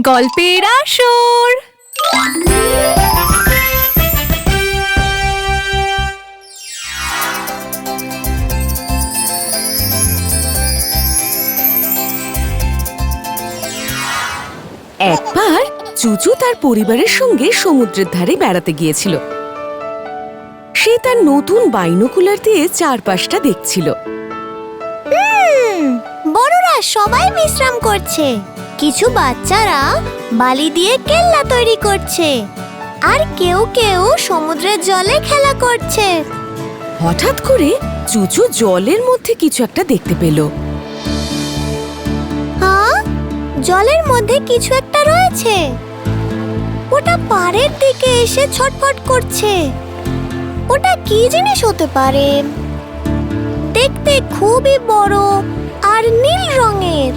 গল্পের আসর। একবার চুচু তার পরিবারের সঙ্গে সমুদ্রের ধারে বেড়াতে গিয়েছিল। সে তার নতুন বাইনোকুলার দিয়ে চারপাশটা দেখছিল। সবাই বিশ্রাম করছে। কিছু বাচ্চারা বালি দিয়ে কেল্লা তৈরি করছে। আর কেউ কেউ সমুদ্রের জলে খেলা করছে। হঠাৎ করে চুচু জলের মধ্যে কিছু একটা দেখতে পেল। হ্যাঁ জলের মধ্যে কিছু একটা রয়েছে। ওটা পাড়ের দিকে এসে ছটফট করছে। ওটা কি জিনিস হতে পারে? দেখতে খুবই বড়। আর নীল রঙের।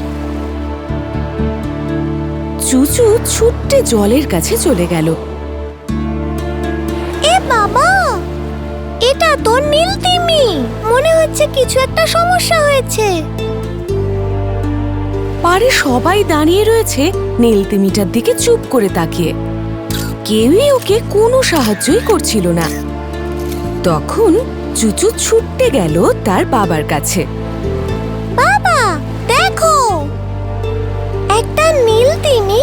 চুচু ছুট্টে জলের কাছে চলে গেল। এ বাবা এটা তো নীল তিমি। মনে হচ্ছে কিছু একটা সমস্যা হয়েছে। পারে সবাই দাঁড়িয়ে রয়েছে নীলতিমিটার দিকে চুপ করে তাকিয়ে। কেউই ওকে কোনো সাহায্যই করছিল না। তখন চুচু ছুটতে গেল তার বাবার কাছে। নীল তিমি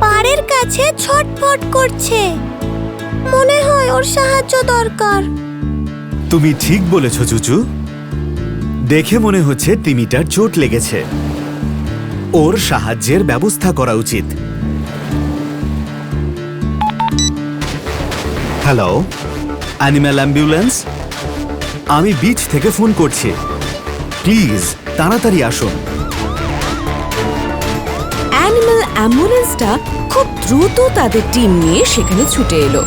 পাড়ের কাছে ছটফট করছে। মনে হয় ওর সাহায্য দরকার। তুমি ঠিক বলেছ চুচু দেখে মনে হচ্ছে তিমিটার চোট লেগেছে। ওর সাহায্যের ব্যবস্থা করা উচিত। হ্যালো অ্যানিম্যাল অ্যাম্বুলেন্স আমি বিচ থেকে ফোন করছি। প্লিজ তাড়াতাড়ি আসুন। অ্যানিমাল অ্যাম্বুলেন্সটা খুব দ্রুত তাদের টিম নিয়ে সেখানে ছুটে এলো।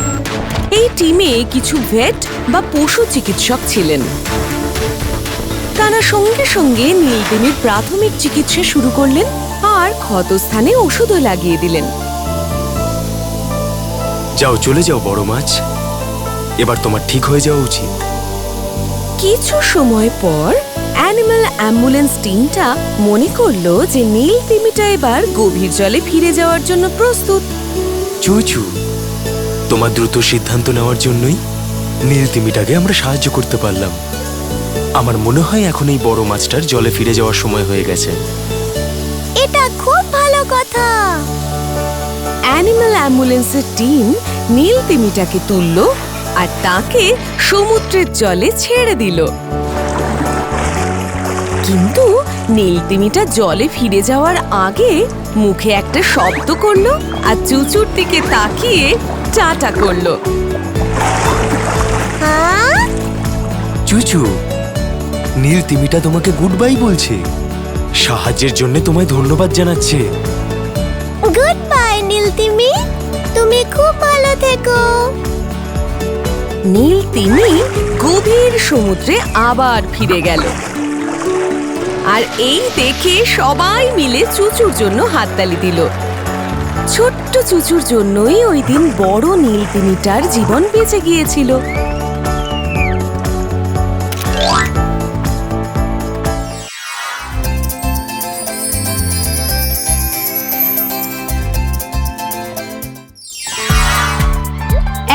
এই টিমে কিছু ভেট বা পশু চিকিৎসক ছিলেন। তারা সঙ্গে সঙ্গে নীলদিনীর প্রাথমিক চিকিৎসা শুরু করলেন আর ক্ষতস্থানে ওষুধও লাগিয়ে দিলেন। যাও চলে যাও বড় মাছ। এবার তোমার ঠিক হয়ে যাওয়া উচিত। কিছু সময় পর অ্যানিমাল অ্যাম্বুলেন্স টিমটা মনে করল যে নীল তিমিটা এবার গভীর জলে ফিরে যাওয়ার জন্য প্রস্তুত। চুচু তোমার দ্রুত সিদ্ধান্ত নেওয়ার জন্যই নীল তিমিটাকে আমরা সাহায্য করতে পারলাম। আমার মনে হয় এখন এই বড় মাছটার জলে ফিরে যাওয়ার সময় হয়ে গেছে। এটা খুব ভালো কথা। অ্যানিমাল অ্যাম্বুলেন্সের টিম নীল তিমিটাকে তুলল আর তাকে সমুদ্রের জলে ছেড়ে দিল। কিন্তু নীল তিমিটা জলে ফিরে যাওয়ার আগে মুখে একটা শব্দ করল আর চুচুর দিকে তাকিয়ে টাটা করল। হ্যাঁ? চুচু নীল তিমিটা তোমাকে গুড বাই বলছে। সাহায্যের জন্য তোমায় ধন্যবাদ জানাচ্ছে। গুড বাই নীল তিমি তুমি খুব ভালো থেকো। নীল তিমি গভীর সমুদ্রে আবার ফিরে গেল। আর এই দেখে সবাই মিলে চুচুর জন্য হাততালি দিল। ছোট্ট চুচুর জন্যই ওই দিন বড় নীল তিমিটার জীবন বেঁচে গিয়েছিল।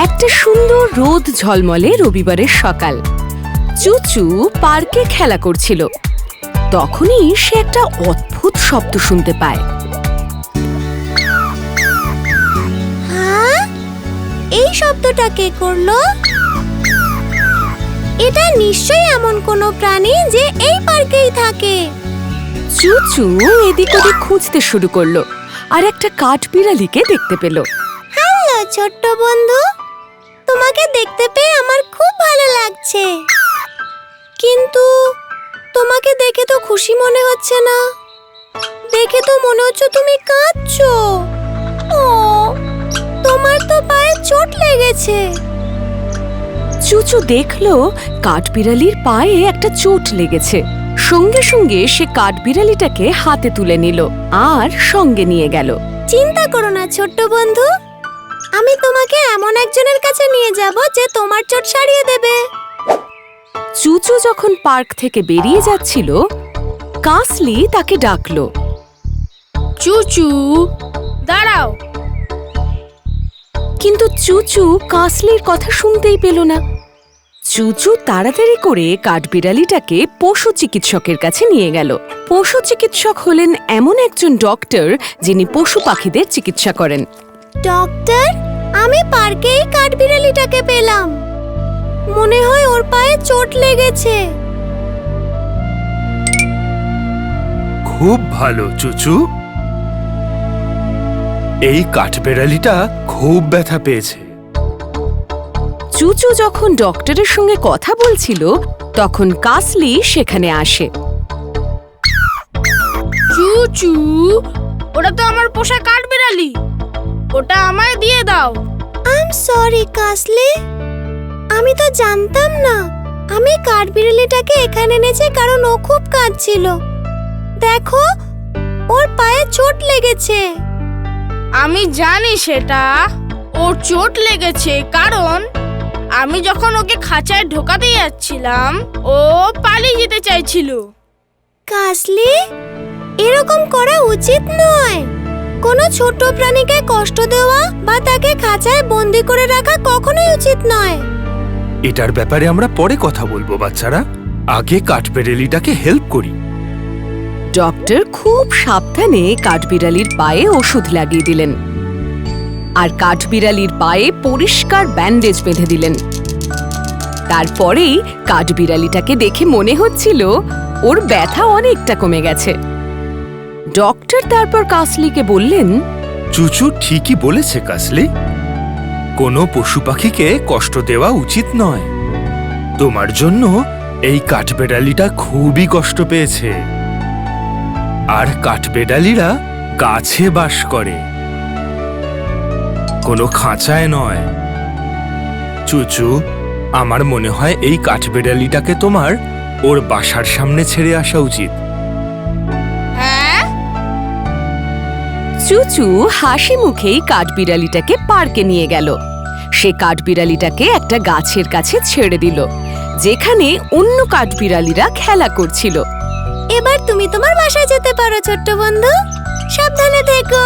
একটা সুন্দর রোদ ঝলমলে রবিবারের সকাল। চুচু পার্কে খেলা করছিল। তখনই সে একটা অদ্ভুত শব্দ শুনতে পায়। হ্যাঁ? এই শব্দটা কে করল? এটা নিশ্চয়ই এমন কোনো প্রাণী যে এই পার্কেই থাকে। চুচু এদিক ওদিক খুঁজতে শুরু করল আর একটা কাঠবিড়ালিকে দেখতে পেল। হ্যালো ছোট্ট বন্ধু। তোমাকে দেখতে পেয়ে আমার খুব ভালো লাগছে। কিন্তু তোমাকে দেখে তো খুশি মনে হচ্ছে না। দেখে তো মনে হচ্ছে তুমি কাঁদছো। ও তোমার তো পায়ে চোট লেগেছে। চুচু দেখল কাঠবিড়ালির পায়ে একটা চোট লেগেছে। সঙ্গে সঙ্গে সে কাঠবিড়ালিটাকে হাতে তুলে নিল আর সঙ্গে নিয়ে গেল। চিন্তা করো না ছোট্ট বন্ধু। আমি তোমাকে এমন একজনের কাছে নিয়ে যাব যে তোমার চোট সারিয়ে দেবে। চুচু যখন পার্ক থেকে বেরিয়ে যাচ্ছিল কাসলি তাকে ডাকল। চুচু দাঁড়াও। কিন্তু চুচু কাসলির কথা শুনতেই পেল না। চুচু তাড়াতাড়ি করে কাঠবিড়ালিটাকে পশু চিকিৎসকের কাছে নিয়ে গেল। পশু চিকিৎসক হলেন এমন একজন ডক্টর যিনি পশু পাখিদের চিকিৎসা করেন। ডক্টর আমি পার্কেই কাঠবিড়ালিটাকে পেলাম। মনে হয় ওর পায়ে চোট লেগেছে। খুব ভালো চুচু। এই কাঠবেড়ালিটা খুব ব্যথা পেয়েছে। চুচু যখন ডক্টরের সঙ্গে কথা বলছিল তখন কাসলি সেখানে আসে। চুচু ওটা তো আমার পোষা কাঠবিড়ালি। ওটা আমায় দিয়ে দাও। আই এম সরি কাসলি। আমি তো জানতাম না। আমি কাঠবিড়ালিটাকে এখানে এনেছি কারণ ও খুব কাঁদছিল। দেখো ওর পায়ে চোট লেগেছে। আমি জানি সেটা। ওর চোট লেগেছে কারণ আমি যখন ওকে খাঁচায় ঢোকাতে যাচ্ছিলাম ও পালিয়ে যেতে চাইছিল। কাসলি এরকম করা উচিত নয়। কোনো ছোট প্রাণীকে কষ্ট দেওয়া বা তাকে খাঁচায় বন্দি করে রাখা কখনোই উচিত নয়। এটার ব্যাপারে আমরা পরে কথা বলব বাচ্চারা। আগে কাঠবেড়ালিটাকে হেল্প করি। ডক্টর খুব সাবধানে কাঠবিড়ালির পায়ে ওষুধ লাগিয়ে দিলেন। আর কাঠবিড়ালির পায়ে পরিষ্কার ব্যান্ডেজ বেঁধে দিলেন। তারপরেই কাঠবিড়ালিটাকে দেখে মনে হচ্ছিল ওর ব্যথা অনেকটা কমে গেছে। ডক্টর তারপর কাসলিকে বললেন চুচু ঠিকই বলেছে কাসলি। কোনো পশু পাখিকে কষ্ট দেওয়া উচিত নয়। তোমার জন্য এই কাঠবেড়ালিটা খুবই কষ্ট পেয়েছে। আর কাঠবেড়ালিরা গাছে বাস করে। কোনো খাঁচায় নয়। চুচু, আমার মনে হয় এই কাঠবেড়ালিটাকে তোমার ওর বাসার সামনে ছেড়ে আসা উচিত। চুচু হাসি মুখেই কাঠবিড়ালিটাকে পার্কে নিয়ে গেল। সে কাঠবিড়ালিটাকে একটা গাছের কাছে ছেড়ে দিল যেখানে অন্য কাঠবিড়ালিরা খেলা করছিল। এবার তুমি তোমার বাসায় যেতে পারো ছোট্ট বন্ধু। সাবধানে থেকো।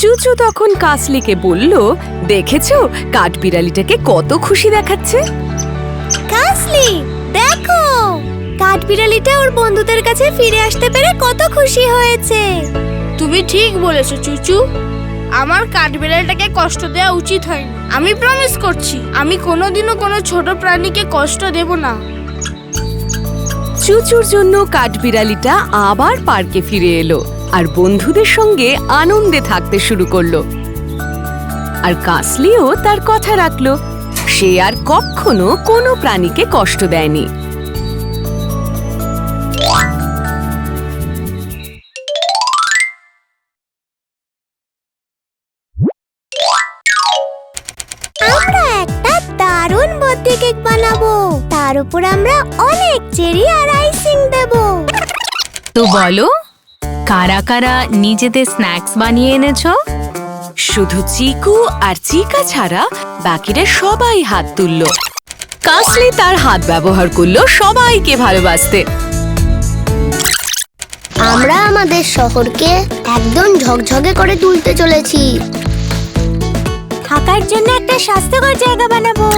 চুচু তখন কাসলিকে বলল দেখেছ কাঠবিড়ালিটাকে কত খুশি দেখাচ্ছে? কাসলি দেখো। কাঠবিড়ালিটা ওর বন্ধুদের কাছে ফিরে আসতে পেরে কত খুশি হয়েছে। তুমি ঠিক বলেছ, চুচু। আমার কাঠবিড়ালিটাকে কষ্ট দেওয়া উচিত হয়নি। আমি প্রমিস করছি, আমি কোনোদিনও কোনো ছোট প্রাণীকে কষ্ট দেব না। চুচুর জন্য কাঠবিড়ালিটা আবার পার্কে ফিরে এলো আর বন্ধুদের সঙ্গে আনন্দে থাকতে শুরু করল। আর কাসলিও তার কথা রাখল, সে আর কখনো কোনো প্রাণীকে কষ্ট দেয়নি। তার উপর আমরা অনেক চেরি আর আইসিং দেব। তো বলো কারা কারা নিজেদের স্ন্যাক্স বানিয়ে এনেছো? শুধু চিকু আর চিকা ছাড়া বাকিরা সবাই হাত তুলল। কাসলি তার হাত ব্যবহার করল সবাইকে ভালোবাসতে। আমরা আমাদের শহরকে একদম ঝকঝকে করে তুলতে চলেছি। থাকার জন্য একটা স্বাস্থ্যকর জায়গা বানাবো।